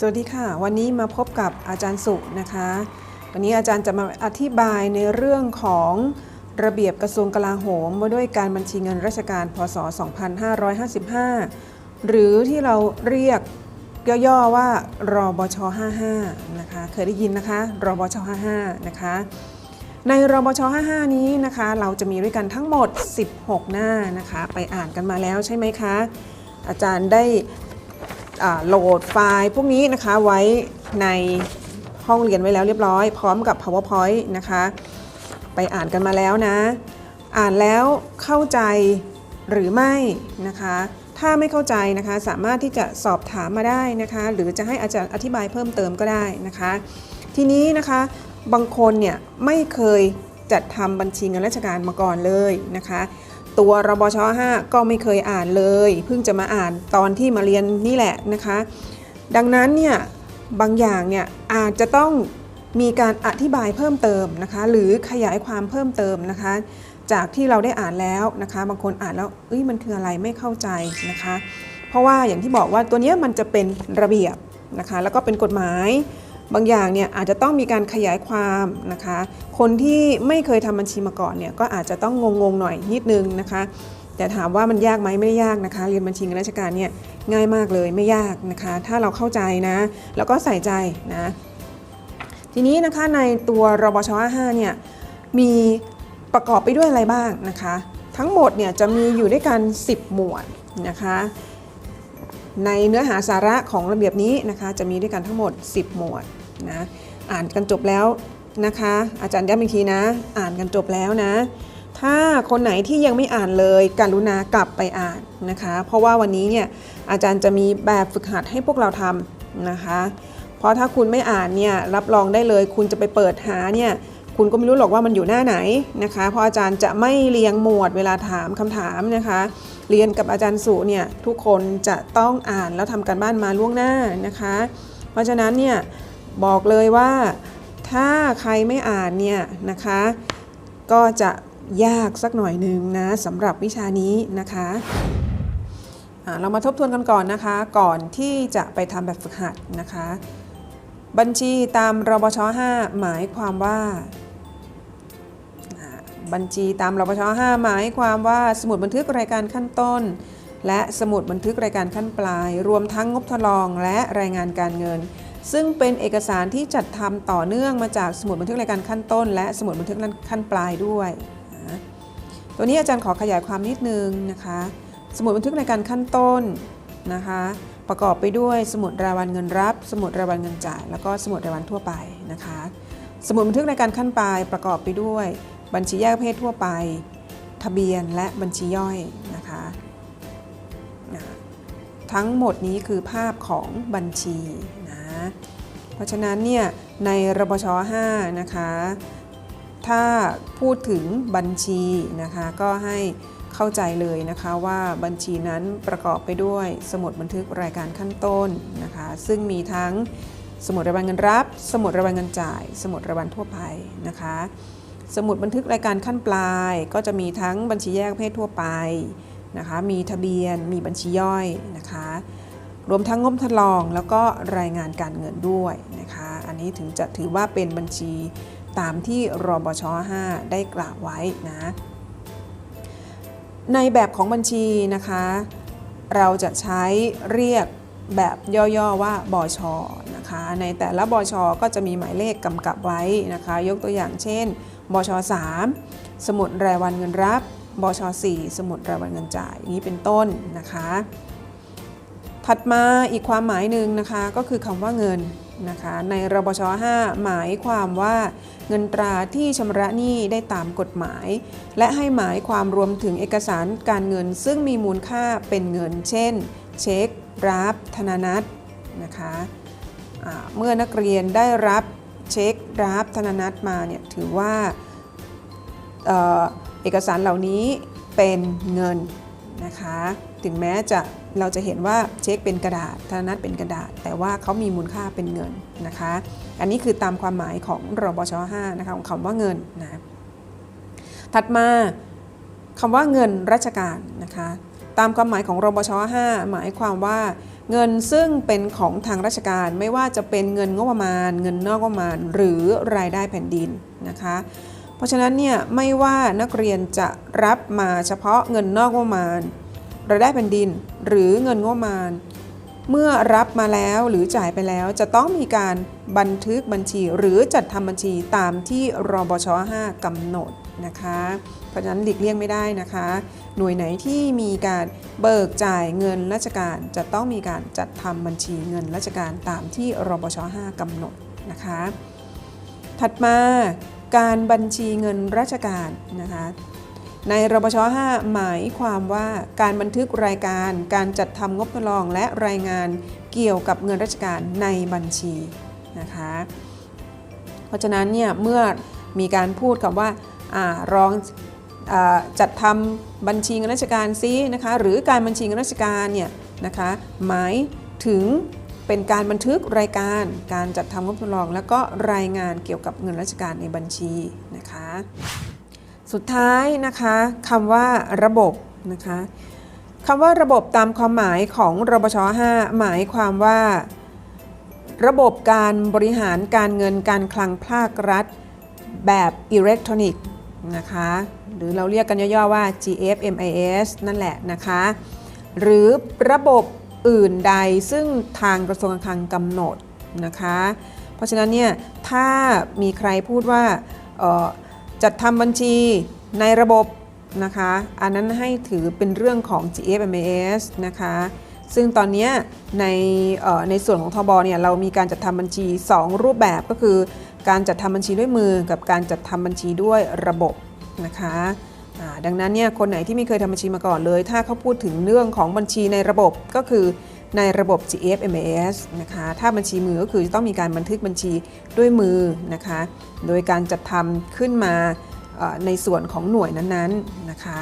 สวัสดีค่ะ วันนี้มาพบกับอาจารย์สุนะคะ วันนี้อาจารย์จะมาอธิบายในเรื่องของระเบียบกระทรวงกลาโหมว่าด้วยการบัญชีเงินราชการพศ 2555 หรือที่เราเรียกย่อๆว่ารบช 55 นะคะ เคยได้ยินนะคะ รบช 55 นะคะ ในรบช 55 นี้นะคะ เราจะมีด้วยกันทั้งหมด 16 หน้านะคะ ไปอ่านกันมาแล้วใช่ไหมคะอาจารย์ได้ โหลดไฟล์พวกนี้นะคะไว้ในห้องเรียนไว้แล้วเรียบร้อย พร้อมกับ powerpoint นะคะ ไปอ่านกันมาแล้วนะ อ่านแล้วเข้าใจหรือไม่นะคะ ถ้าไม่เข้าใจนะคะสามารถที่จะสอบถามมาได้นะคะ หรือจะให้อาจารย์อธิบายเพิ่มเติมก็ได้นะคะ ทีนี้นะคะบางคนเนี่ยไม่เคยจัดทำบัญชีเงินราชการมาก่อนเลยนะคะ ตัวรบช5ก็ไม่เคยอ่านเลย เพิ่งจะมาอ่านตอนที่มาเรียนนี่แหละนะคะ ดังนั้นเนี่ยบางอย่างเนี่ยอาจจะต้องมีการอธิบายเพิ่มเติมนะคะ หรือขยายความเพิ่มเติมนะคะ จากที่เราได้อ่านแล้วนะคะ บางคนอ่านแล้วเอ้ยมันคืออะไรไม่เข้าใจนะคะ เพราะว่าอย่างที่บอกว่าตัวเนี้ยมันจะเป็นระเบียบนะคะ แล้วก็เป็นกฎหมาย บางอย่างเนี่ยอาจจะต้องมีการขยายความนะคะ คนที่ไม่เคยทำบัญชีมาก่อนเนี่ยก็อาจจะต้องงงๆหน่อยนิดนึงนะคะ แต่ถามว่ามันยากไหมไม่ได้ยากนะคะ เรียนบัญชีเงินราชการเนี่ยง่ายมากเลยไม่ยากนะคะ ถ้าเราเข้าใจนะ แล้วก็ใส่ใจนะ ทีนี้นะคะในตัวรบช5เนี่ยมีประกอบไปด้วยอะไรบ้างนะคะ ทั้งหมดเนี่ยจะมีอยู่ด้วยกัน 10 หมวดนะคะ ในเนื้อหาสาระของระเบียบนี้นะคะจะมีด้วยกันทั้งหมด 10 หมวดนะอ่านกันจบแล้วนะคะ อาจารย์ย้ำอีกทีนะ อ่านกันจบแล้วนะ ถ้าคนไหนที่ยังไม่อ่านเลยกรุณากลับไปอ่านนะคะ เพราะว่าวันนี้เนี่ยอาจารย์จะมีแบบฝึกหัดให้พวกเราทำนะคะ เพราะถ้าคุณไม่อ่านเนี่ยรับรองได้เลย คุณจะไปเปิดหาเนี่ยคุณก็ไม่รู้หรอกว่ามันอยู่หน้าไหนนะคะ เพราะอาจารย์จะไม่เรียงหมวดเวลาถามคำถามนะคะ เรียนกับอาจารย์สุเนี่ยทุกคนจะต้องอ่านแล้วทำการบ้านมาล่วงหน้านะคะ เพราะฉะนั้นเนี่ยบอกเลยว่าถ้าใครไม่อ่านเนี่ยนะคะ ก็จะยากสักหน่อยหนึ่งนะสำหรับวิชานี้นะคะอ่าเรามาทบทวนกันก่อนนะคะ ก่อนที่จะไปทำแบบฝึกหัดนะคะ บัญชีตามรบช 5 หมายความว่า บัญชีตามรบช5หมายความว่าสมุดบันทึกรายการขั้นต้น และสมุดบันทึกรายการขั้นปลาย รวมทั้งงบทดลองและรายงานการเงิน ซึ่งเป็นเอกสารที่จัดทำต่อเนื่องมาจากสมุดบันทึกรายการขั้นต้น และสมุดบันทึกขั้นปลายด้วยตัวนี้อาจารย์ขอขยายความนิดนึงนะคะ สมุดบันทึกรายการขั้นต้นนะคะ ประกอบไปด้วยสมุดรายวันเงินรับ สมุดรายวันเงินจ่าย แล้วก็สมุดรายวันทั่วไปนะคะ สมุดบันทึกรายการขั้นปลายประกอบไปด้วย บัญชีแยกประเภททั่วไป ทะเบียนและบัญชีย่อยนะคะทั้งหมดนี้คือภาพของบัญชีนะเพราะฉะนั้นเนี่ยในรบช5นะคะถ้าพูดถึงบัญชีนะคะก็ให้เข้าใจเลยนะคะว่าบัญชีนั้นประกอบไปด้วยสมุดบันทึกรายการขั้นต้นนะคะซึ่งมีทั้งสมุดรายวันเงินรับ สมุดรายวันเงินจ่าย สมุดรายวันทั่วไปนะคะ สมุดบันทึกรายการขั้นปลาย ก็จะมีทั้งบัญชีแยกประเภททั่วไปนะคะ มีทะเบียน มีบัญชีย่อยนะคะ รวมทั้งงบทดลองแล้วก็รายงานการเงินด้วยนะคะ อันนี้ถึงจะถือว่าเป็นบัญชีตามที่รบช 5 ได้กล่าวไว้นะ ในแบบของบัญชีนะคะ เราจะใช้เรียกแบบย่อๆว่าบชนะคะ ในแต่ละบชก็จะมีหมายเลขกำกับไว้นะคะ ยกตัวอย่างเช่น บช3สมุดรายวันเงินรับบช4สมุดรายวันเงินจ่ายอย่างนี้เป็นต้นนะคะ ถัดมาอีกความหมายหนึ่งนะคะก็คือคำว่าเงินนะคะในรบช5หมายความว่าเงินตราที่ชำระหนี้ได้ตามกฎหมาย และให้หมายความรวมถึงเอกสารการเงิน ซึ่งมีมูลค่าเป็นเงิน เช่น เช็ค รับ ธนานัตนะคะอ่าเมื่อนักเรียนได้รับ เช็ครับธนานัตมาเนี่ยถือว่าเออเอกสารเหล่านี้เป็นเงินนะคะถึงแม้จะเราจะเห็นว่าเช็คเป็นกระดาษธนนัตเป็นกระดาษ แต่ว่าเขามีมูลค่าเป็นเงินนะคะ อันนี้คือตามความหมายของรบช5นะคะของคำว่าเงินนะถัดมาคำว่าเงินราชการนะคะตามความหมายของรบช5หมายความว่า เงินซึ่งเป็นของทางราชการไม่ว่าจะเป็นเงินงบประมาณ เงินนอกงบประมาณ หรือรายได้แผ่นดินนะคะ เพราะฉะนั้นเนี่ยไม่ว่านักเรียนจะรับมาเฉพาะเงินนอกงบประมาณ รายได้แผ่นดิน หรือเงินงบประมาณ เมื่อรับมาแล้วหรือจ่ายไปแล้วจะต้องมีการบันทึกบัญชีหรือจัดทำบัญชีตามที่รบช 5กำหนดนะคะ เพราะฉะนั้นหลีกเลี่ยงไม่ได้นะคะ หน่วยไหนที่มีการเบิกจ่ายเงินราชการจะต้องมีการจัดทำบัญชีเงินราชการตามที่รบช 5กำหนดนะคะ ถัดมาการบัญชีเงินราชการนะคะ ในรบช5หมายความว่าการบันทึกรายการ การจัดทำงบทดลองและรายงานเกี่ยวกับเงินราชการในบัญชีนะคะ เพราะฉะนั้นเนี่ยเมื่อมีการพูดคำว่าอารองอจัดทำบัญชีเงินราชการซินะคะหรือการบัญชีเงินราชการเนี่ยนะคะหมายถึงเป็นการบันทึกรายการ การจัดทำงบทดลอง แล้วก็รายงานเกี่ยวกับเงินราชการในบัญชีนะคะ สุดท้ายนะคะคำว่าระบบนะคะคำว่าระบบตามความหมายของรบช5หมายความว่า ระบบการบริหารการเงินการคลังภาครัฐ แบบอิเล็กทรอนิกส์นะคะหรือเราเรียกกันย่อๆว่า GFMIS นั่นแหละนะคะหรือระบบอื่นใดซึ่งทางกระทรวงการคลังกำหนดนะคะเพราะฉะนั้นเนี่ยถ้ามีใครพูดว่า จัดทำบัญชีในระบบนะคะ อันนั้นให้ถือเป็นเรื่องของ GFMS นะคะ ซึ่งตอนนี้ในในส่วนของทบเนี่ยเรามีการจัดทำบัญชี 2 รูปแบบก็คือ การจัดทำบัญชีด้วยมือกับการจัดทำบัญชีด้วยระบบนะคะดังนั้นเนี่ยคนไหนที่ไม่เคยทำบัญชีมาก่อนเลย ถ้าเขาพูดถึงเรื่องของบัญชีในระบบก็คือ ในระบบ GFMAS นะคะ ถ้าบัญชีมือก็คือจะต้องมีการบันทึกบัญชีด้วยมือนะคะ โดยการจัดทำขึ้นมาในส่วนของหน่วยนั้นๆนะคะ